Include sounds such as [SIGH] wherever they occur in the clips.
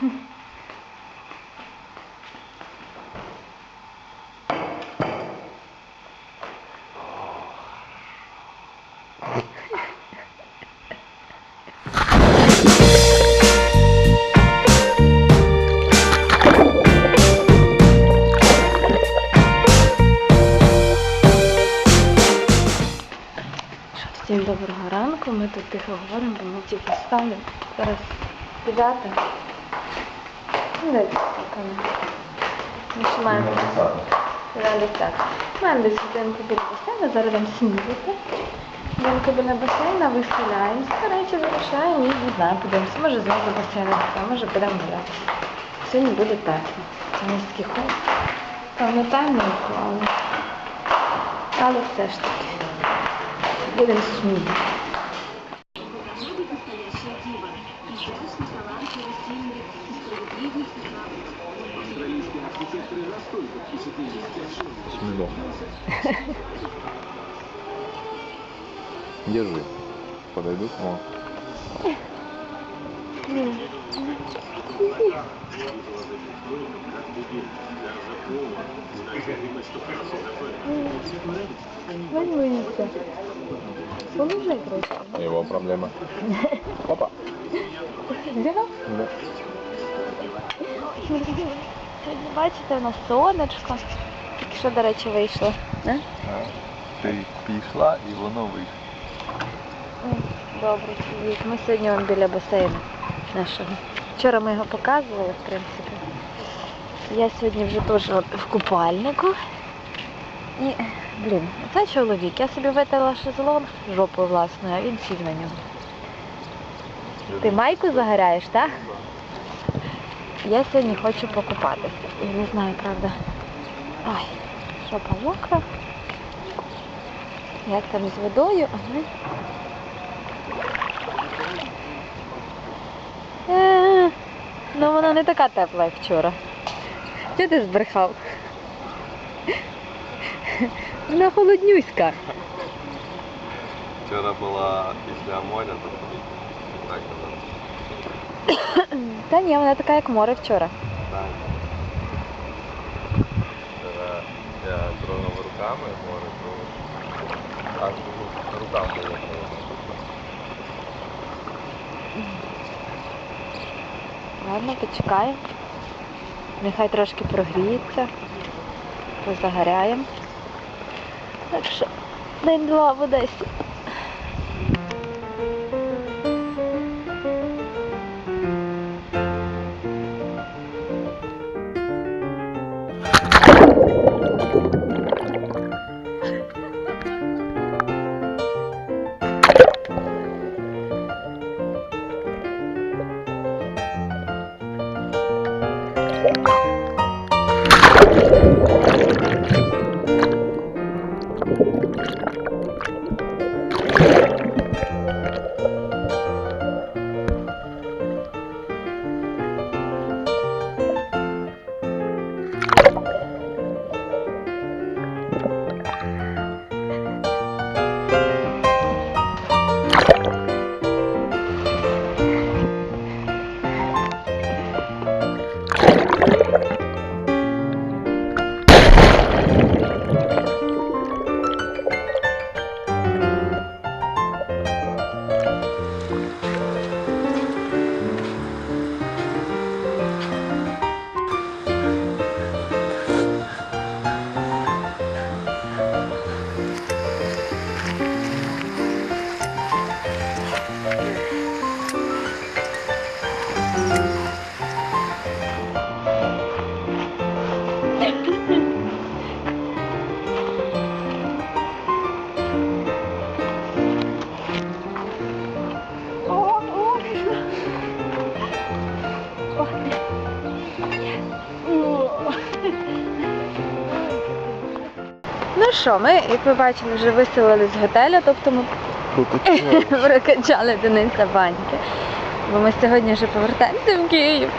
Всім доброго ранку. Ми тут тихо говоримо, бо ми тільки встали. Зараз дев'ята. Ну, десь ще маємо на десят. Десь годинку біля басейну, зараз йдемо снідати. Годинку біля басейну, виселяємося, речі залишаємо і не знаю, подивимося. Може знову до басейну, а може підемо гуляти. Сьогодні буде тепло. Це міський ход. Пам'ятаємо, але, але все ж таки. Будемо снідати. Смешно. Держи. Подойдут? О. Возьмите. Он уже просто. Его проблема. Папа. Да? Да. Сьогодні бачите, у нас сонечко. Тільки що, до речі, вийшло. А? Ти пішла і воно вийшло. Добре, чоловік. Ми сьогодні вон біля басейну нашого. Вчора ми його показували, в принципі. Я сьогодні вже теж от в купальнику. І, блін, це чоловік. Я собі витерла шезлонг жопою власною, а він сів на нього. Ти майку загоряєш, так? Я сьогодні хочу покупатися. І не знаю, правда. Ой, жопа мокра. Як там з водою, але. Ну вона не така тепла, як вчора. Що ти збрехав? Вона холоднюська. Вчора була після моря, то так Та ні, вона така, як море вчора. я трогав руками море, то аж рукам було. Ладно, почекаємо. Нехай трошки прогріється. Позагоряємо. Так що день-два в Одесі. Ну що, ми, як ви бачили, вже виселили з готеля, тобто ми прокачали [LAUGHS] Дениса баньки. Бо ми сьогодні вже повертаємося в Київ.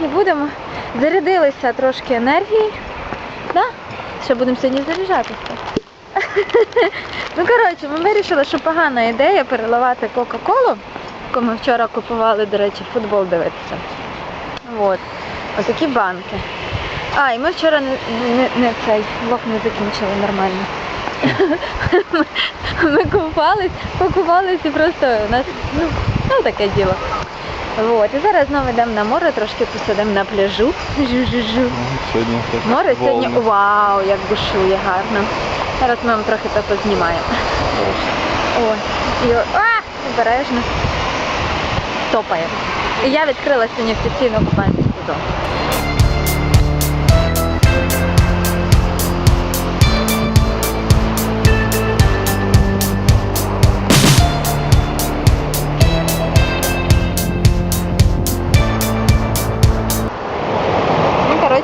Ну, І будемо. Зарядилися трошки енергії. Да? Ще будемо сьогодні заряджатися. [LAUGHS] Ну, коротше, ми вирішили, що погана ідея переливати Кока-Колу покупку. Ми вчора купували, до речі, футбол дивитися. От. Отакі банки. А, і ми вчора не, не, не цей влог не закінчили нормально. Ми- купались, покупались і просто у нас ну, ну таке діло. От, і зараз знову йдемо на море, трошки посидимо на пляжу. Жу-жу-жу. Сьогодні Море сьогодні вау, як бушує гарно. Зараз ми вам трохи це познімаємо. О, і о- а, обережно. Топає. І я відкрила сьогодні офіційну купальницю сезон.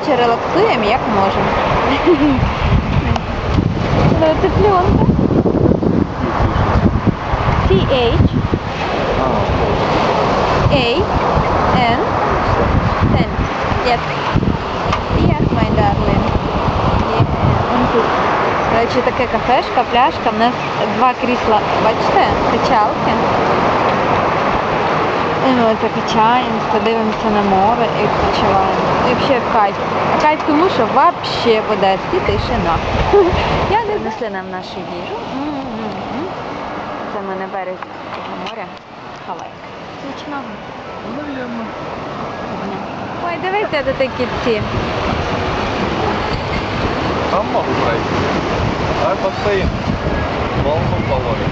Коротше, релаксуємо як можемо. Ну, це пленка. TH A N N. Yes. Yes, my darling. Коротше, таке кафешка, пляшка. У нас два крісла, бачите, качалки. І ми оце качаємось, подивимося на море і відпочиваємо. І взагалі в кайф. А кайф тому, що взагалі в Одесі тишина. Я не несли нам нашу їжу. Це ми на березі цього моря. Хавайка. Смачного. Ой, дивися, де такі ці. Там могу пройти. Давай постоим. Волну половим.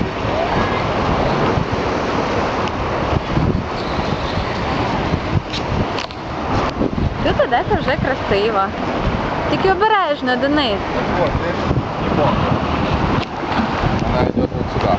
Тут Одеса вже красива. Тільки обережно, Денис. Вот, видишь, японка. Она идет вот сюда.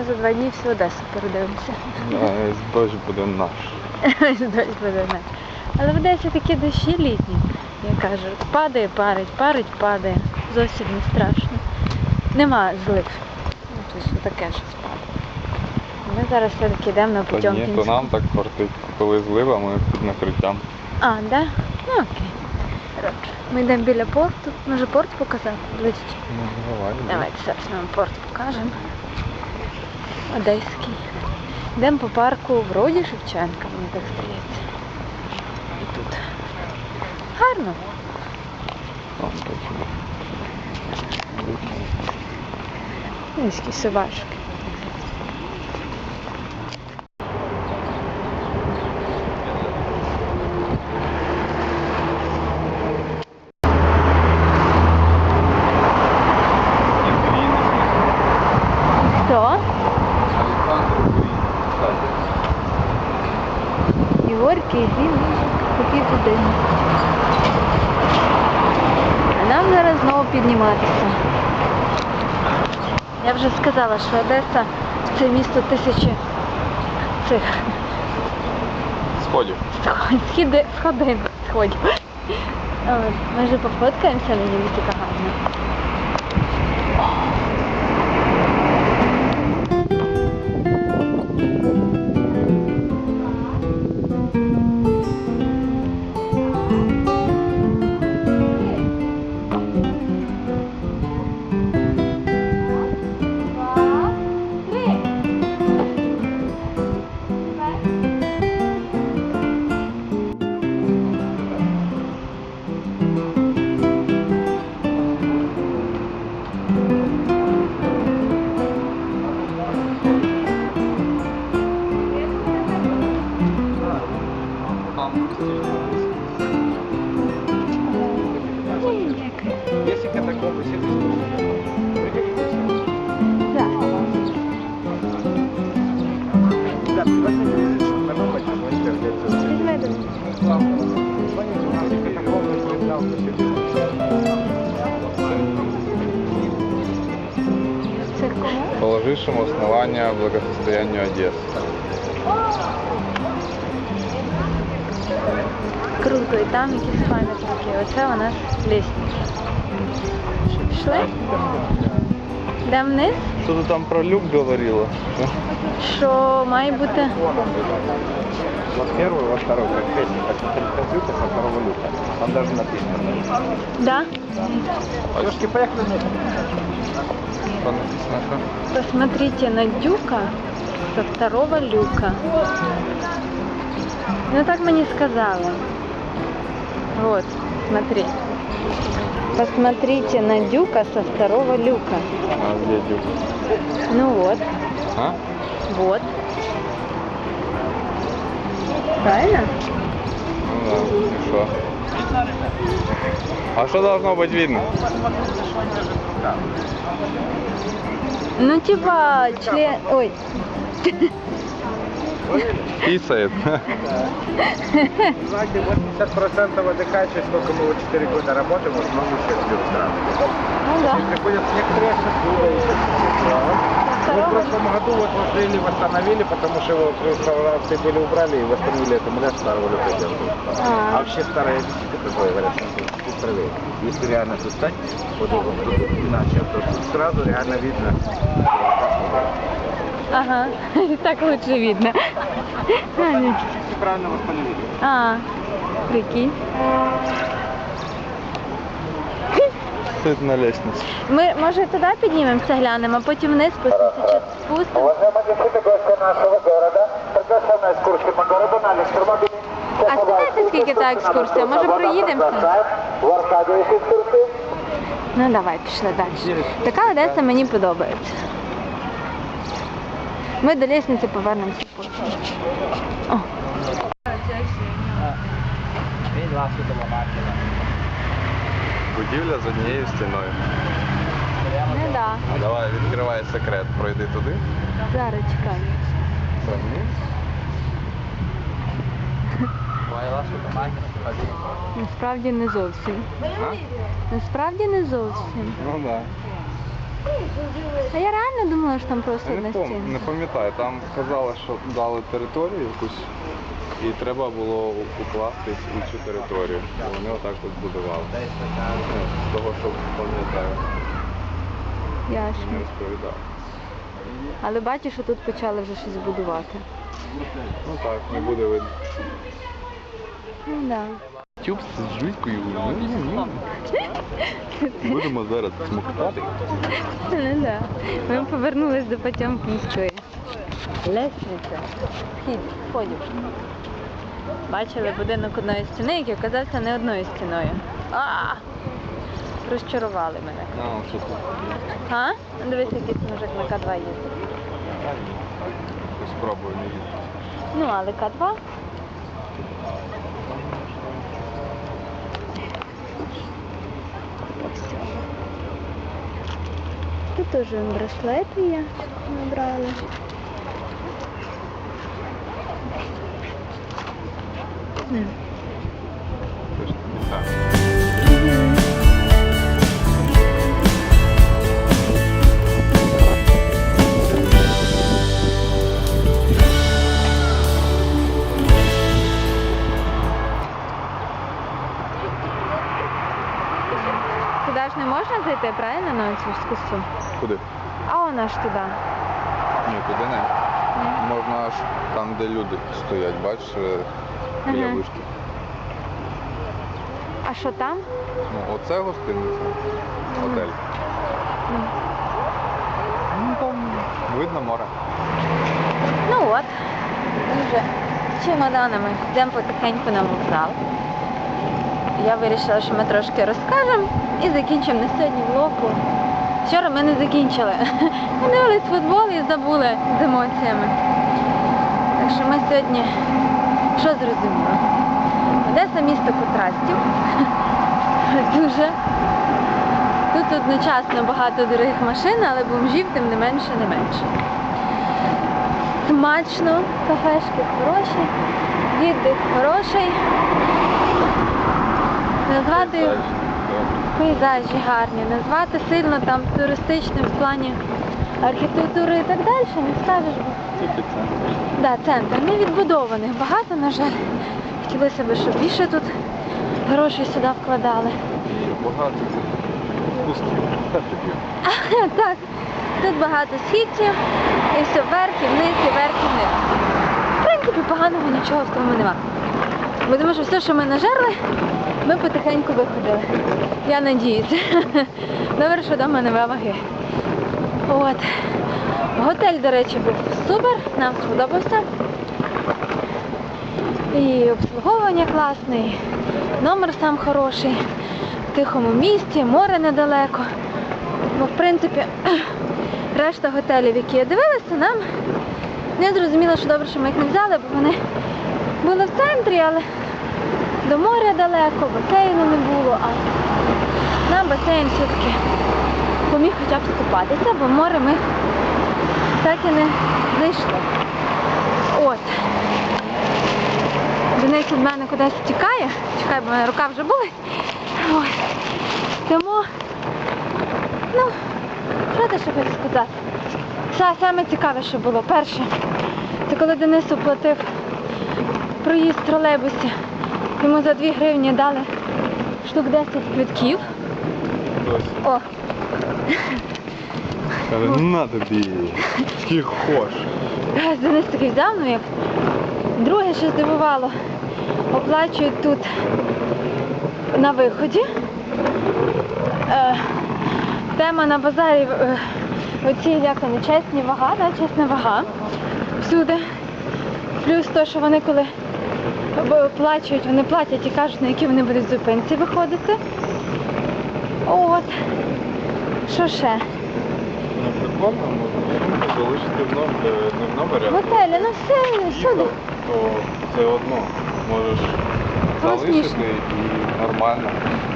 Напевно, за два дні всю Одесу передивимося. Дощ буде наш. [LAUGHS] Дощ буде не. Але в Одесі такі дощі літні, я кажу. Падає, парить, парить, падає. Зовсім не страшно. Нема злив. Ну, тобто таке щось падає. Ми зараз все-таки йдемо на Та ні, то нам так кортить, коли злива, ми під накриттям. А, да? Ну окей. Коротше, ми йдемо біля порту. Може порт показати? Ближче. Ну, давай. Давайте зараз ми порт покажемо. Одеський. Йдемо по парку вроді Шевченка, мені так здається. І тут. Гарно. Там бачимо. Собачки. Хто? Олександр Україн. Ігорки, він такий будинок. А нам зараз знову підніматися. Я вже сказала, що Одеса це місто тисячі цих Сходів. сходи, сходин, сходів. Ми вже пофоткаємося мені ній така гарна. Положившим основания благосостоянию Одессы. Круто, і там якісь пам'ятники. Оце у нас лісниця. Що, пішли? Де вниз? Що ти там про люк говорила? Що має бути? Вот первый, вот второй, как песня, как люка, со второго люка. Там даже написано. Да? Девушки, поехали вместе. Что написано, что? Посмотрите на дюка со второго люка. Ну так мне сказала. Вот, смотри. Посмотрите на дюка со второго люка. А где люк? Ну вот, А? вот. Правильно? Ну да, и что? А что должно быть видно? Ну типа член... Ой, Писает. Знаете, 80% ОДК, сколько мы вот 4 года работаем, в основном сразу. ну да. Приходят некоторые и Мы в прошлом году вот в апреле восстановили, потому что его при реставрации были убрали и восстановили аккумулятор старого делали. А. А вообще старые висит такое, говорят, правее. Если реально тут стать, вот иначе, то тут сразу реально видно. Ага, [LAUGHS] так лучше видно. А. Правильно восстановили. А, прикинь. Стоит на лестнице. Ми, може, туди піднімемося, глянемо, а потім вниз спустимося чи спустимо. Уважаемые гости гости нашего города, приглашаем на экскурсию по городу на электромобиле. А знаєте, скільки та екскурсія? Може, проїдемося? В Аркадию есть экскурсии. Ну давай, пішли далі. Така Одеса мені подобається. Ми до лісниці повернемося потім. О, Будівля з однією стіною. ну да. Давай, відкривай секрет, пройди туди. Зараз чекай. Насправді не зовсім. А? Насправді не зовсім. Ну да. А я реально думала, що там просто Я одна не, пам- стіна. не пам'ятаю, там казали, що дали територію якусь і треба було укласти в цю територію. Вони отак от будували. Ну, З того, що пам'ятаю, Ясно. не розповідав. Але бачиш, що тут почали вже щось будувати. Ну так, не буде видно. Ну да. Тюб з жуйкою. Будемо зараз смоктати. Ну да. Ми повернулись до Потьомкінської. Лесниця. Вхід, входів. Бачили будинок одної стіни, який оказався не одною стіною. А! Розчарували мене. А, Дивись, якийсь мужик на К2 їздить. Спробую не їсти. Ну, але К2 Тут теж браслети є, набрали. М. Це ж не так. Туди ж не можна зайти, правильно, на цю скусу? Куди? А вона ж туди. Ні, туди не. Ні? Можна аж там, де люди стоять, бачиш, е, біля Ага. вишки. А що там? Ну, оце гостиниця. Готель. Ну там видно море. Ну от, ми вже з чемоданами йдемо потихеньку на вокзал. Я вирішила, що ми трошки розкажемо і закінчимо на сьогодні влогу. Вчора ми не закінчили. Ми дивились футбол і забули з емоціями. Так що ми сьогодні що зрозуміли? Одеса місто контрастів. [LAUGHS] Дуже. Тут одночасно багато дорогих машин, але бомжів тим не менше, не менше. Смачно, кафешки хороші, віддих хороший. Назвати пейзажі гарні, назвати сильно там туристичним в плані архітектури і так далі, не скажеш. бо. Да, центр не відбудованих багато, на жаль. Хотілося б, щоб більше тут грошей сюди вкладали. Багато цих спусків. Так тут багато східців, і все вверх, і вниз, і вверх, і вниз. В принципі, поганого нічого в тому нема. Бо тому що все, що ми нажерли, ми потихеньку виходили. Я надіюся. [LAUGHS] Добре, що вдома нема ваги. От. Готель, до речі, був супер, нам сподобався. І обслуговування класне, і номер сам хороший, в тихому місті, море недалеко. Ну, в принципі, [CLEARS THROAT] решта готелів, які я дивилася, нам не зрозуміло, що добре, що ми їх не взяли, бо вони були в центрі, але до моря далеко, басейну не було, а нам басейн все-таки поміг хоча б скупатися, бо море ми так і не зайшли. От. Денис від мене кудись тікає. Чекай, бо в мене рука вже болить. Ось. Тому, ну, що ти ще хочу сказати? Са- Саме цікаве, що було. Перше, це коли Денис оплатив проїзд в тролейбусі. Йому за 2 гривні дали штук 10 квитків. О, каже, на тобі, скільки хоч. Денис такий взяв, ну як. Друге, що здивувало, оплачують тут на виході. Е, тема на базарі е, оці як вони, чесні вага, да? чесна вага всюди. Плюс то, що вони коли оплачують, вони платять і кажуть, на які вони будуть зупинці виходити. От. Що ще? Можна залишити в номері, не в номері, В а готелі, ну все, всюди. їхав, то все одно можеш залишити і нормально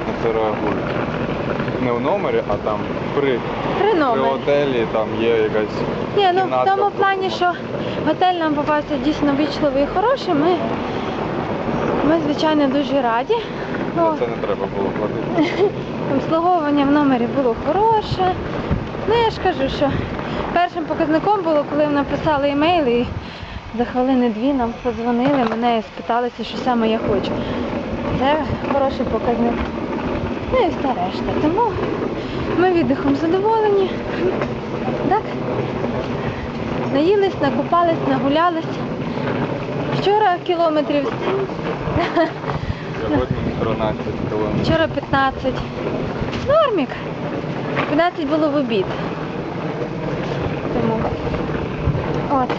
на це реагують. Не в номері, а там при, При при готелі там є якась Ні, ну в тому плані, що готель нам попався дійсно вічливий і хороший. Ми, ми звичайно, дуже раді. За Ну, це не треба було платити. [LAUGHS] обслуговування в номері було хороше. Ну я ж кажу, що першим показником було, коли написали емейл і за хвилини дві нам подзвонили, мене і спиталися, що саме я хочу. Це хороший показник. Ну і все решта. Тому ми віддихом задоволені. Так? Наїлись, накупались, нагулялись. Вчора кілометрів, Сьогодні [LAUGHS] 13 кілометрів. вчора 15. Нормік. 15 було в обід. Тому. От.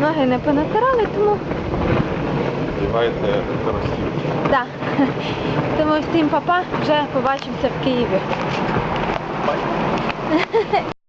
Ноги не понатирали, тому Вдівайте кросівки. так. Тому всім папа, вже побачимося в Києві. [LAUGHS]